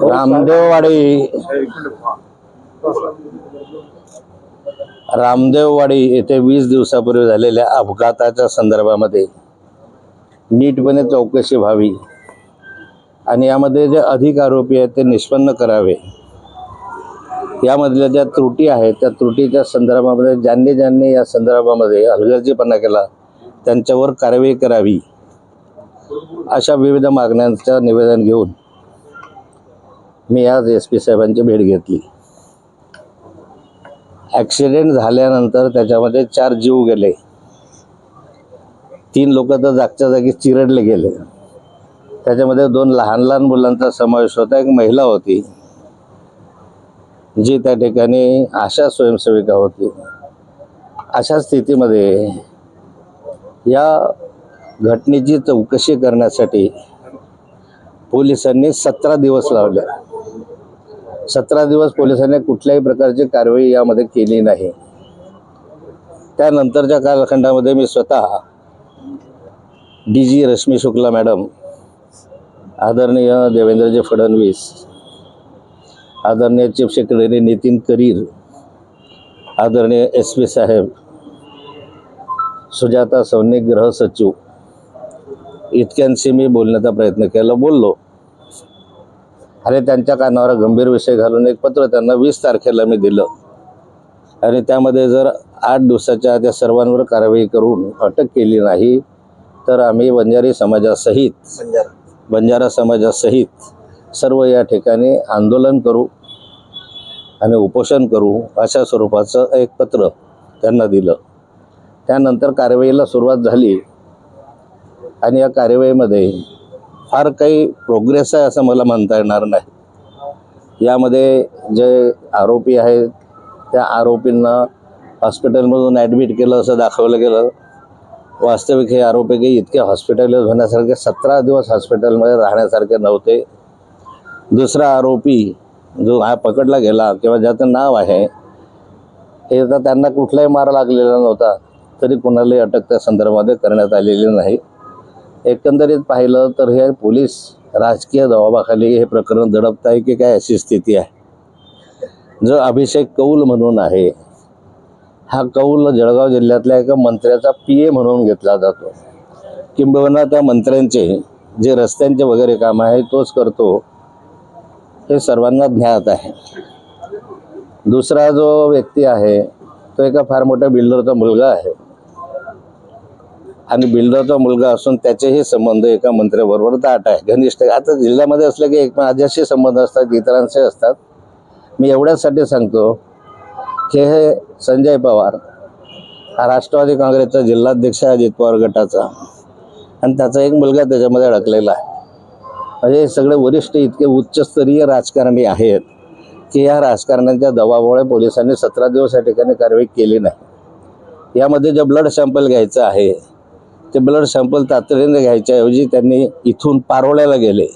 रामदेववाडी. रामदेववाडी येथे वीस दिवसापूर्वी झालेल्या अपघाताच्या संदर्भामध्ये नीटपणे चौकशी व्हावी आणि यामध्ये जे अधिक आरोपी आहेत ते निष्पन्न करावे. यामधल्या ज्या त्रुटी आहेत त्या त्रुटीच्या संदर्भामध्ये ज्यांनी ज्यांनी या संदर्भामध्ये हलगर्जीपणा केला त्यांच्यावर कारवाई करावी अशा विविध मागण्यांचं निवेदन घेऊन मी आज एस पी साहेबांची भेट घेतली. ॲक्सिडेंट झाल्यानंतर त्याच्यामध्ये चार जीव गेले. तीन लोक तर जागच्या जागी चिरडले गेले. त्याच्यामध्ये दोन लहान लहान मुलांचा समावेश होता. एक महिला होती जी त्या ठिकाणी आशा स्वयंसेविका होती. अशा स्थितीमध्ये या घटनेची चौकशी करण्यासाठी पोलिसांनी सतरा दिवस लावले. सतरा दिवस पोलिसांनी कुठल्याही प्रकारची कारवाई यामध्ये केली नाही. त्यानंतरच्या कालखंडामध्ये मी स्वतः D G Rashmi Shukla madam आदरणीय देवेंद्रजी फडणवीस आदरणीय चीफ सेक्रेटरी नितीन करीर आदरणीय एस पी साहेब सुजाता सौनिक गृह सचिव इतक्यांशी मी बोलण्याचा प्रयत्न केला. बोललो. आणि त्यांच्या कानावर गंभीर विषय घालून एक पत्र त्यांना वीस तारखेला मी दिलं. आणि त्यामध्ये जर आठ दिवसाच्या आत या सर्वांवर कारवाई करून अटक केली नाही तर आम्ही बंजारी समाजासहित बंजारा समाजासहित सर्व या ठिकाणी आंदोलन करू आणि उपोषण करू अशा स्वरूपाचं एक पत्र त्यांना दिलं. त्यानंतर कारवाईला सुरुवात झाली. आणि या कारवाईमध्ये फार काही प्रोग्रेस आहे असं मला म्हणता येणार नाही. यामध्ये जे आरोपी आहेत त्या आरोपींना हॉस्पिटलमधून ॲडमिट केलं असं दाखवलं गेलं. वास्तविक हे आरोपी काही इतके हॉस्पिटलाइज होण्यासारखे सतरा दिवस हॉस्पिटलमध्ये राहण्यासारखे नव्हते. दुसरा आरोपी जो हा पकडला गेला किंवा ज्याचं नाव आहे हे तर त्यांना कुठलाही मार लागलेला नव्हता. तरी कुणालाही अटक त्या संदर्भामध्ये करण्यात आलेली नाही. एकंदरीत पाहिलं तर हे पोलीस राजकीय दबावाखाली हे प्रकरण दडपत आहे की काय अशी स्थिती आहे? जो अभिषेक कौल म्हणून आहे हा कौल जळगाव जिल्ह्यातल्या एका मंत्र्याचा पी ए म्हणून घेतला जातो. किंबहुना त्या मंत्र्यांचे जे रस्त्यांचे वगैरे काम आहे तोच करतो हे सर्वांना ज्ञात आहे. दुसरा जो व्यक्ती आहे तो एका फार मोठ्या बिल्डरचा मुलगा आहे. आणि बिल्डरचा मुलगा असून त्याचेही संबंध एका मंत्र्याबरोबर दाट आहे. घनिष्ठ आता जिल्ह्यामध्ये असलं की एक माझ्याशी संबंध असतात इतरांशी असतात. मी एवढ्याचसाठी सांगतो की हे संजय पवार हा राष्ट्रवादी काँग्रेसचा जिल्हाध्यक्ष आहे अजित पवार गटाचा. आणि त्याचा एक मुलगा त्याच्यामध्ये अडकलेला आहे. म्हणजे हे सगळे वरिष्ठ इतके उच्चस्तरीय राजकारणी आहेत की या राजकारण्यांच्या दबावामुळे पोलिसांनी सतरा दिवस या ठिकाणी कारवाई केली नाही. यामध्ये जे ब्लड सॅम्पल घ्यायचं आहे ते ब्लड सॅम्पल तातडीने घ्यायच्याऐवजी त्यांनी इथून पारोळ्याला गेले.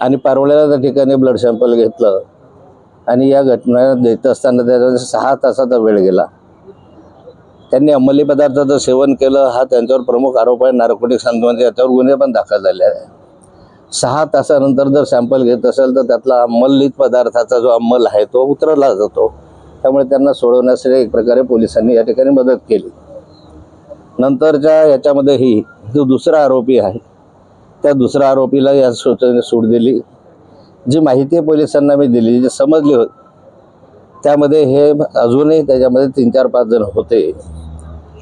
आणि पारोळ्याला त्या ठिकाणी ब्लड सॅम्पल घेतलं. आणि या घटना देत असताना त्याचा सहा तासाचा वेळ गेला. त्यांनी अंमली पदार्थाचं सेवन केलं. हा त्यांच्यावर प्रमुख आरोप आहे. नार्कोटिक संदर्भात याच्यावर गुन्हे पण दाखल झाले आहे सहा तासानंतर जर सॅम्पल घेत असेल तर त्यातला अंमलित पदार्थाचा जो अंमल आहे तो उतरला जातो. त्यामुळे त्यांना सोडवण्यासाठी एक प्रकारे पोलिसांनी या ठिकाणी मदत केली. नंतरच्या याच्यामध्येही जो दुसरा आरोपी आहे त्या दुसऱ्या आरोपीला या सूचनेने सूट दिली. जी माहिती पोलिसांना मी दिली जी समजली होती त्यामध्ये हे अजूनही त्याच्यामध्ये तीन चार पाच जण होते.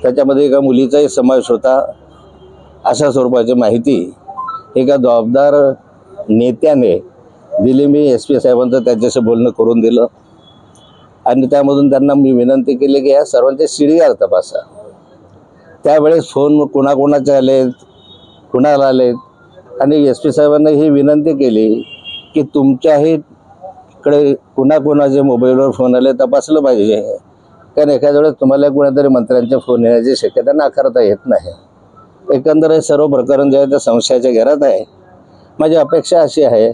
त्याच्यामध्ये एका मुलीचाही समावेश होता. अशा स्वरूपाची माहिती एका जबाबदार नेत्याने दिली. मी एस पी साहेबांचं त्यांच्याशी बोलणं करून दिलं. आणि त्यामधून त्यांना मी विनंती केली की या सर्वांचे आर तपासा. त्यावेळेस फोन कोणाकोणाचे आलेत कुणाला आलेत आणि एस पी साहेबांना ही विनंती केली की तुमच्याही कडे कुणाकोणाचे मोबाईलवर फोन आले तपासलं पाहिजे. कारण एखाद्या वेळेस तुम्हाला कुणातरी मंत्र्यांचे फोन येण्याची शक्यता नाकारता येत नाही. एकंदर हे सर्व प्रकरण जे आहे ते संशयाच्या घरात आहे. माझी अपेक्षा अशी आहे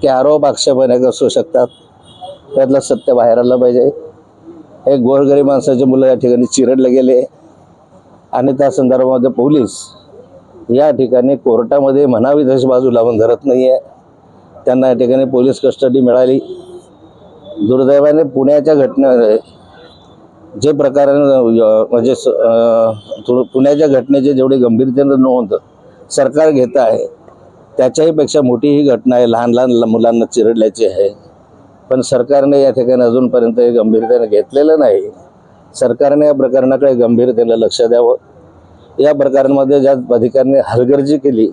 की आरोप आक्षेप अनेक असू शकतात. त्यातलं सत्य बाहेर आलं पाहिजे. हे गोरगरीब माणसाचे मुलं या ठिकाणी चिरडले गेले. आणि त्या संदर्भामध्ये पोलीस या ठिकाणी कोर्टामध्ये म्हणावी तशी बाजू लावून धरत नाही आहे त्यांना या ठिकाणी पोलीस कस्टडी मिळाली. दुर्दैवाने पुण्याच्या घटनेमध्ये जे प्रकारानं म्हणजे स- पुण्याच्या घटनेचे जेवढी गंभीरतेनं नोंद सरकार घेत आहे त्याच्याही पेक्षा मोठी ही घटना आहे. लहान लहान मुलांना चिरडल्याची आहे. पण सरकारने या ठिकाणी अजूनपर्यंत हे गंभीरतेनं घेतलेलं नाही. सरकारने या प्रकरणाकडे गंभीरतेनं लक्ष द्यावं. या प्रकारांमध्ये ज्या अधिकाऱ्यांनी हलगर्जी केली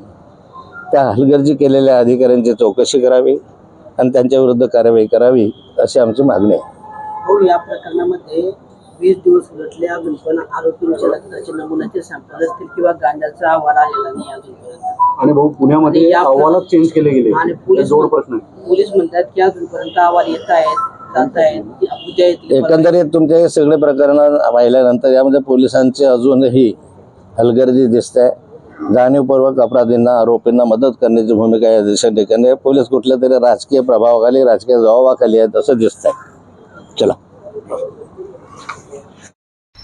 त्या हलगर्जी केलेल्या अधिकाऱ्यांची चौकशी करावी आणि त्यांच्याविरुद्ध कारवाई करावी अशी आमची मागणी आहे. हो या प्रकरणामध्ये वीस दिवस उलटले अजून पण आरोपींच्या रक्ताचे नमुन्याचे सॅम्पल असतील किंवा गांजाचा अहवाल आलेला नाही अजूनपर्यंत. आणि भाऊ पुण्यामध्ये अहवालात चेंज केले गेले. आणि हे पोलीस जोड प्रश्न आहे. पोलीस म्हणतात की अजूनपर्यंत अहवाल येत आहेत. एकंदरीत तुमचे हे सगळे प्रकरण पाहिल्यानंतर यामध्ये पोलिसांची अजूनही हलगर्जी दिसते. आहे जाणीवपूर्वक अपराधींना आरोपींना मदत करण्याची भूमिका या दिशा ठिकाणी आहे. पोलीस कुठल्या तरी राजकीय प्रभावाखाली राजकीय जबाबाखाली आहेत असं दिसतंय. चला.